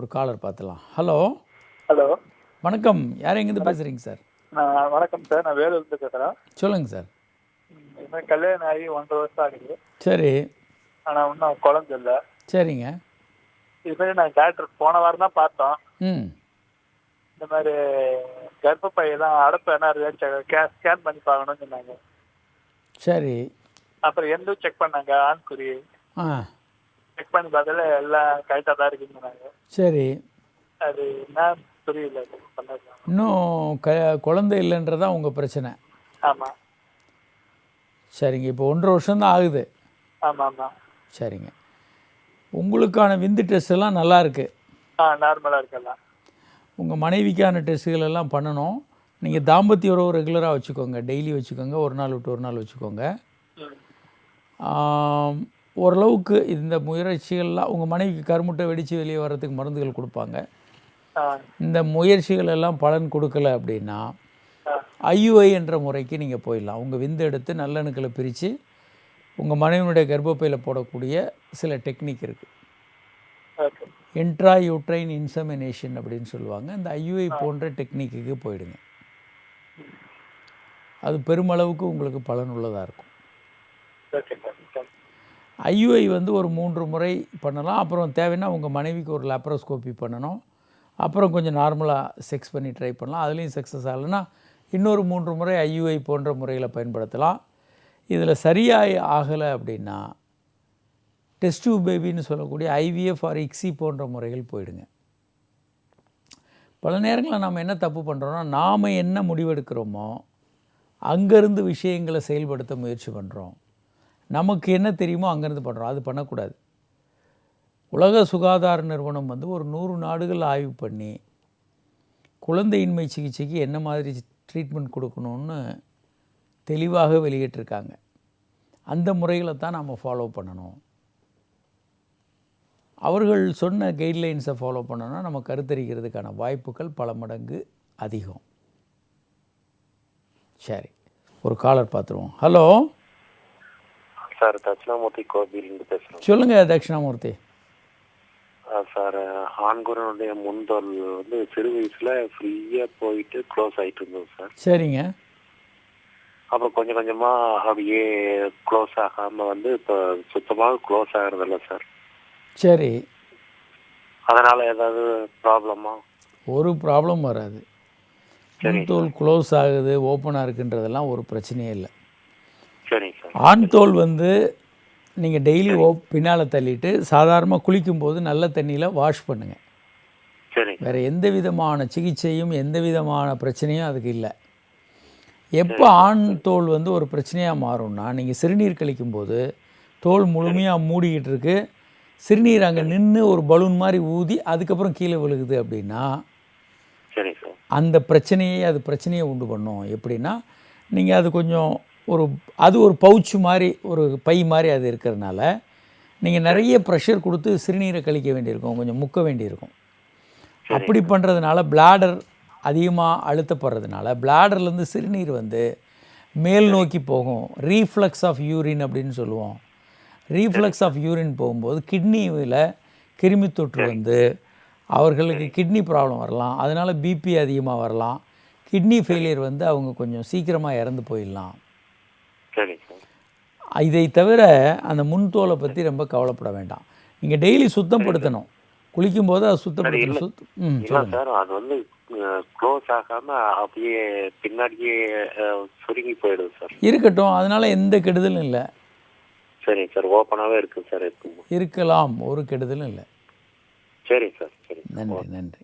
ஒரு காலர் பார்த்துலாம் hello hello வணக்கம். யார் எங்கேருந்து பேசுகிறீங்க சார் நான் வணக்கம் சார் நான் வேலூர்லேருந்து பேசுகிறேன் சொல்லுங்கள் சார் இதுமாதிரி கல்யாணம் ஆகி ஒன்றரை வருஷம் ஆகுது. சரி. ஆனால் இன்னும் குழந்தை இல்லை. சரிங்க. இதுமாரி நான் டாக்டர் போன வாரம் தான் பார்த்தோம். ம். இந்த மாதிரி கர்ப்பப்பை தான் அடப்பு என்ன ஸ்கேன் பண்ணி பார்க்கணும்னு சொன்னாங்க. சரி. அப்புறம் எந்த செக் பண்ணாங்க? ஆண்குறி. ஆ. செக் பண்ணி பார்த்ததுல எல்லாம் கரெக்டாக தான் இருக்குன்னு சொன்னாங்க சரி. அது என்ன புரியல இன்னும் க குழந்தை இல்லைன்றதா உங்கள் பிரச்சனை. ஆமாம் சரிங்க இப்போ ஒன்றரை வருஷம்தான் ஆகுது. ஆமாம் ஆமாம் சரிங்க. உங்களுக்கான விந்து டெஸ்ட் எல்லாம் நல்லா இருக்கு. ஆ நார்மலாக இருக்கலாம். உங்கள் மனைவிக்கான டெஸ்ட்டுகள் எல்லாம் பண்ணணும். நீங்கள் தாம்பத்திய உறவு ரெகுலராக வச்சுக்கோங்க. டெய்லி வச்சுக்கோங்க. ஒரு நாள் விட்டு ஒரு நாள் வச்சுக்கோங்க. ஓரளவுக்கு இந்த முயற்சிகள்லாம் உங்கள் மனைவிக்கு கருமுட்டை வெடித்து வெளியே வர்றதுக்கு மருந்துகள் கொடுப்பாங்க. இந்த முயற்சிகள் எல்லாம் பலன் கொடுக்கல அப்படின்னா ஐயுஐ என்ற முறைக்கு நீங்கள் போயிடலாம். உங்கள் விந்து எடுத்து நல்லணுக்களை பிரித்து உங்கள் மனைவியினுடைய கர்ப்பப்பையில் போடக்கூடிய சில டெக்னிக் இருக்குது இன்ட்ரா யூட்ரைன் இன்சமினேஷன் அப்படின்னு சொல்லுவாங்க. இந்த ஐயுஐ போன்ற டெக்னிக்குக்கு போயிடுங்க. அது பெருமளவுக்கு உங்களுக்கு பலனுள்ளதாக இருக்கும். ஐயுஐ வந்து ஒரு மூன்று முறை பண்ணலாம். அப்புறம் தேவைன்னா உங்கள் மனைவிக்கு ஒரு லேப்ரோஸ்கோப்பி பண்ணணும். அப்புறம் கொஞ்சம் நார்மலாக செக்ஸ் பண்ணி ட்ரை பண்ணலாம். அதுலேயும் சக்ஸஸ் ஆகலைன்னா இன்னொரு மூன்று முறை ஐயுஐ போன்ற முறையில் பயன்படுத்தலாம். இதில் சரியாக ஆகலை அப்படின்னா டெஸ்ட் டியூப் பேபின்னு சொல்லக்கூடிய ஐவிஎஃப் ஆர் இக்ஸி போன்ற முறைகள் போயிடுங்க. பல நேரங்களில் நாம் என்ன தப்பு பண்ணுறோன்னா நாம் என்ன முடிவெடுக்கிறோமோ அங்கேருந்து விஷயங்களை செயல்படுத்த முயற்சி பண்ணுறோம் நமக்கு என்ன தெரியுமோ அங்கேருந்து பண்ணுறோம் அது பண்ணக்கூடாது. உலக சுகாதார நிறுவனம் வந்து ஒரு நூறு நாடுகள் ஆய்வு பண்ணி குழந்தையின்மை சிகிச்சைக்கு என்ன மாதிரி ட்ரீட்மெண்ட் கொடுக்கணும்னு தெளிவாக வெளியிட்டிருக்காங்க. அந்த முறைகளை தான் நம்ம ஃபாலோ பண்ணணும். அவர்கள் சொன்ன கைட்லைன்ஸை ஃபாலோ பண்ணோன்னா நம்ம கருத்தரிக்கிறதுக்கான வாய்ப்புகள் பல மடங்கு அதிகம். சரி ஒரு காலர் பார்த்துருவோம். ஹலோ சார் தட்சிணாமூர்த்தி கோவிலிருந்து பேசுகிறோம் சொல்லுங்கள் தட்சிணாமூர்த்தி. சார் ஆண்குரனுடைய முன்தோல் வந்து சிறு வயசுல ஃப்ரீயா போயிட்டு க்ளோஸ் ஆயிட்டு இருந்தோம் சார். சரிங்க. அப்புறம் கொஞ்சம் கொஞ்சமா அப்படியே க்ளோஸ் ஆகாம வந்து இப்போ சுத்தமாக க்ளோஸ் ஆகுறதில்ல சார். சரி. அதனால ஏதாவது ப்ராப்ளமா ஒரு ப்ராப்ளம் வராது. தோல் க்ளோஸ் ஆகுது ஓப்பனாக இருக்குன்றதெல்லாம் ஒரு பிரச்சனையே இல்லை. சரிங்க சார் ஆண் தோல் வந்து நீங்கள் டெய்லி ஓ பின்னால் தள்ளிட்டு சாதாரணமாக குளிக்கும்போது நல்ல தண்ணியில் வாஷ் பண்ணுங்கள் சரிங்க வேறு எந்த விதமான சிகிச்சையும் எந்த விதமான பிரச்சனையும் அதுக்கு இல்லை. எப்போ ஆண் தோல் வந்து ஒரு பிரச்சனையாக மாறும்னா நீங்கள் சிறுநீர் கழிக்கும்போது தோல் முழுமையாக மூடிக்கிட்டு இருக்கு. சிறுநீர் அங்கே நின்று ஒரு பலூன் மாதிரி ஊதி அதுக்கப்புறம் கீழே விழுகுது அப்படின்னா சார் அந்த பிரச்சனையை அது பிரச்சனையை உண்டு பண்ணும். எப்படின்னா நீங்கள் அது கொஞ்சம் ஒரு அது ஒரு பவுச் மாதிரி ஒரு பை மாதிரி அது இருக்கிறதுனால நீங்கள் நிறைய ப்ரெஷர் கொடுத்து சிறுநீரை கழிக்க வேண்டியிருக்கும் கொஞ்சம் முக்க வேண்டியிருக்கும். அப்படி பண்ணுறதுனால பிளாடர் அதிகமாக அழுத்தப்படுறதுனால பிளாடர்லேருந்து சிறுநீர் வந்து மேல் நோக்கி போகும். ரீஃப்ளக்ஸ் ஆஃப் யூரின் அப்படின்னு சொல்லுவோம். ரீஃப்ளக்ஸ் ஆஃப் யூரின் போகும்போது கிட்னியில் கிருமி தொற்று வந்து அவர்களுக்கு கிட்னி ப்ராப்ளம் வரலாம். அதனால் பிபி அதிகமாக வரலாம். கிட்னி ஃபெயிலியர் வந்து அவங்க கொஞ்சம் சீக்கிரமாக இறந்து போயிடலாம். சரிங்க சார். இதை தவிர அந்த முன்தோலை பற்றி ரொம்ப கவலைப்பட வேண்டாம். நீங்கள் டெய்லி சுத்தப்படுத்தணும். குளிக்கும்போது அதை சுத்தப்படுத்தணும். சுத் ம் சார் அது வந்து க்ளோஸ் ஆகாம அப்படியே பின்னாடியே சுருங்கி போயிடுது சார். இருக்கட்டும். அதனால் எந்த கெடுதலும் இல்லை. சரிங்க சார் ஓப்பனாவே இருக்கு சார் இருக்கும் இருக்கலாம். ஒரு கெடுதலும் இல்லை. சரிங்க சார் சரி. நன்றி நன்றி.